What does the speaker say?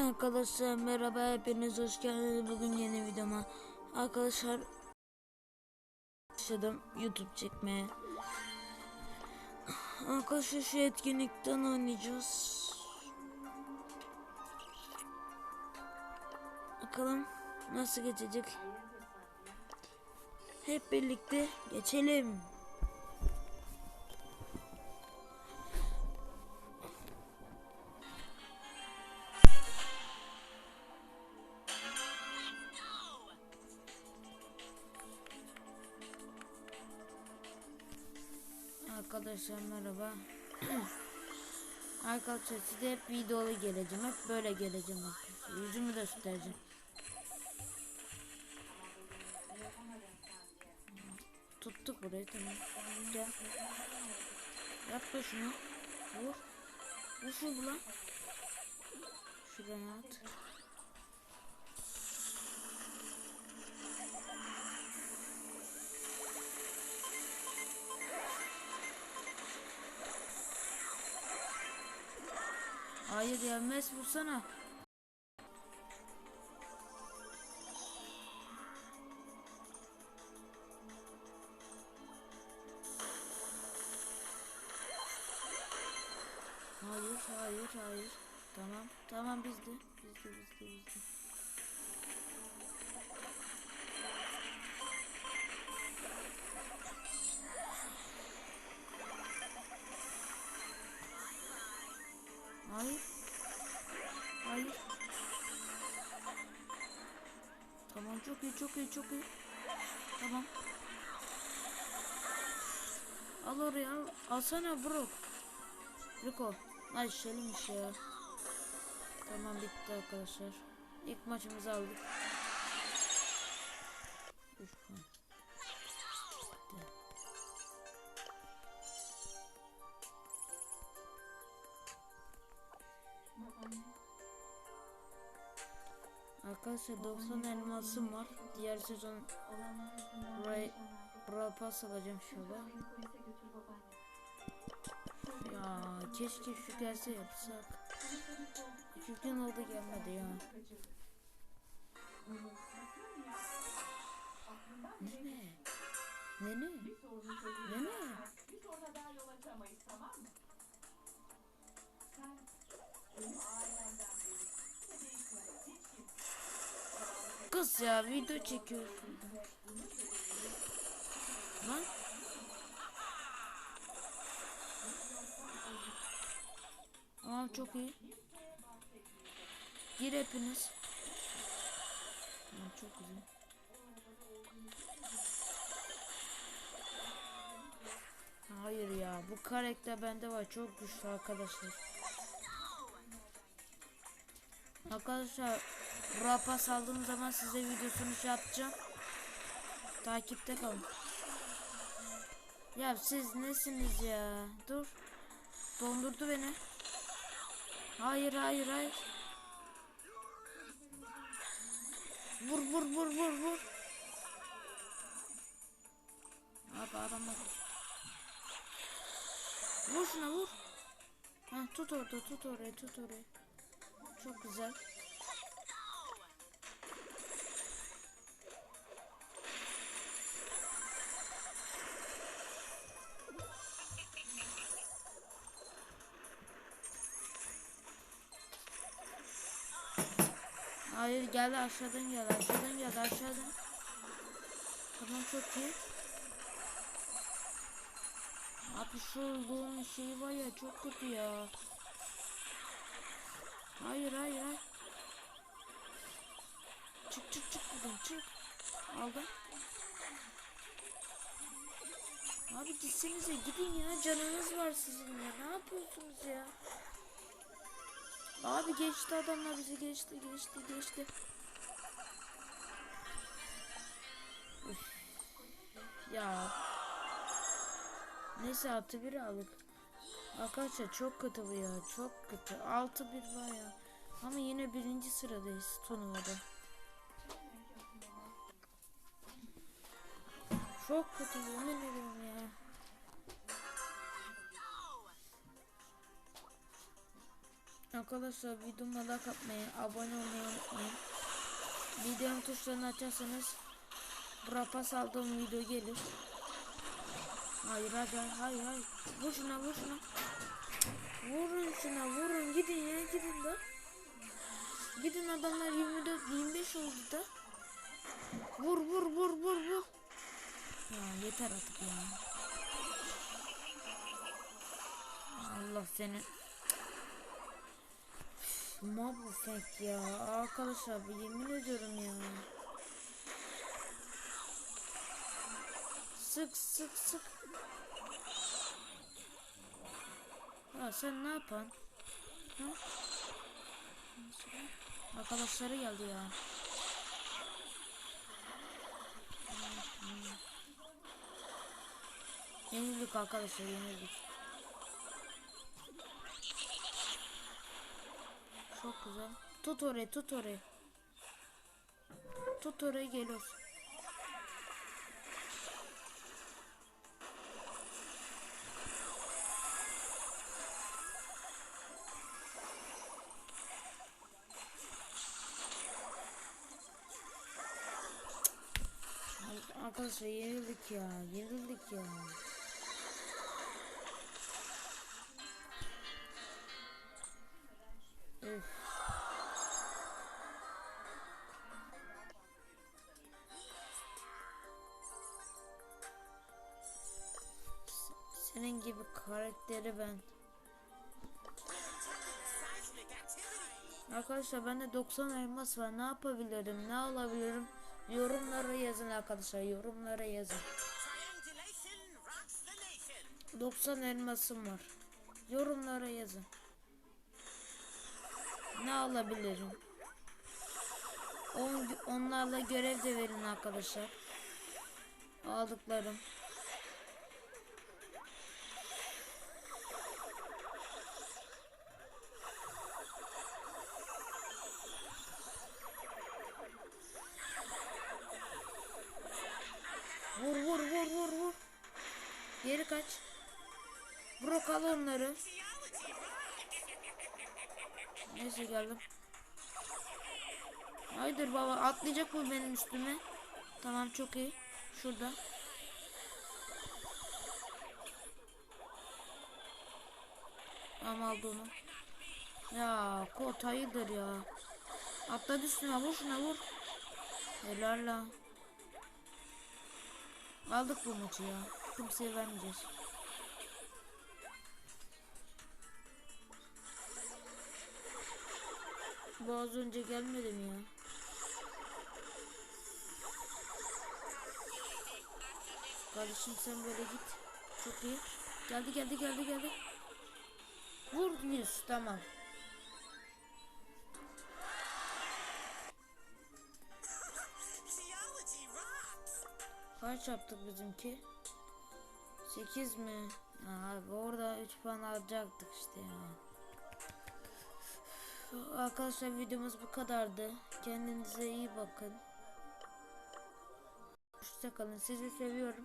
Arkadaşlar merhaba hepiniz hoş geldiniz. Bugün yeni videoma Arkadaşlar Başladım YouTube çekmeye. Arkadaşlar şu etkinlikten oynayacağız. Bakalım nasıl geçecek. Hep birlikte geçelim Arkadaşlar merhaba. Arkadaşlar size hep videolu geleceğim. Hep böyle geleceğim arkadaşlar. Yüzümü göstereceğim. Tuttuk burayı tamam. Gel. Yap da şunu. Vur. Vur şunu lan. Şuraya at. Hayır ya mes vursana. Hayır, hayır, hayır. Tamam, tamam bizde. Bizde, bizde, bizde. İyi çok iyi çok iyi. Tamam. Al oraya al. Alsana bro. Rico. Ay şelimmiş ya. Tamam bitti arkadaşlar. İlk maçımızı aldık. Arkadaşlar 90 elmasım var. Diğer sezon Ray Brawl Pass alacağım şurada. Ya keşke şu gelse yapsak. Gün oldu gelmedi ya. Nene. Nene. Nene. Kız ya video çekiyorsun. Lan. Tamam çok iyi. Gir hepiniz. Tamam, çok güzel. Hayır ya bu karakter bende var çok güçlü arkadaşlar. Arkadaşlar Brapas aldığım zaman size videosunu şey yapacağım. Takipte kalın. Ya siz nesiniz ya? Dur. Dondurdu beni. Hayır hayır hayır. Vur vur vur vur vur. Abi adam bak. Vur şuna vur. Ha tut orada tut orayı tut orayı. Çok güzel. Hayır geldi aşağıdan geldi aşağıdan geldi aşağıdan. Tamam çok iyi. Abi şu olduğun şey var ya çok kötü ya. Hayır hayır hayır. Çık çık çık buradan çık. Aldım. Abi gitsenize gidin ya canınız var sizin ya ne yapıyorsunuz ya? Abi geçti adamlar bizi geçti geçti geçti. Ya. Neyse artı bir aldık. Arkadaşlar çok kötü bu ya çok kötü. Altı bir var ya. Ama yine birinci sıradayız turnuvada. Çok kötü yemin Arkadaşlar videoma like atmayı, abone olmayı unutmayın. Videonun tuşlarını açarsanız Brapas aldığım video gelir. Hayır hadi hayır hayır. Vur şuna vur şuna. Vurun şuna vurun gidin ya gidin de. Gidin adamlar 24 25 oldu da. Vur vur vur vur vur. Ya yeter artık ya. Allah seni. Mabu fek ya. Arkadaşlar yemin ediyorum ya. Sık sık sık. Ya sen ne yapan? Arkadaşları geldi ya. Yenildik arkadaşlar yenildik. Çok güzel. Tut orayı tut orayı. Tut orayı geliyoruz. Ay, Arkadaşlar yenildik ya. Yenildik ya. Gibi karakteri ben. Arkadaşlar bende 90 elmas var. Ne yapabilirim? Ne alabilirim? Yorumlara yazın arkadaşlar. Yorumlara yazın. Triangulation rocks the nation. 90 elmasım var. Yorumlara yazın. Ne alabilirim? On, onlarla görev de verin arkadaşlar. Aldıklarım. Vur vur vur vur vur. Geri kaç. Bırak al onları. Neyse geldim. Haydır baba atlayacak mı benim üstüme? Tamam çok iyi. Şurada. Tamam aldı onu. Ya kot hayırdır ya. Atladı üstüne vur şuna vur. Helal la. Aldık bu maçı ya. Kimseye vermeyeceğiz. Bu az önce gelmedi mi ya? Kardeşim sen böyle git. Çok iyi. Geldi geldi geldi geldi. Vur 100 tamam. Kaç yaptık bizimki? 8 mi? Abi orada 3 puan alacaktık işte ya. Arkadaşlar videomuz bu kadardı. Kendinize iyi bakın. Hoşçakalın. Sizi seviyorum.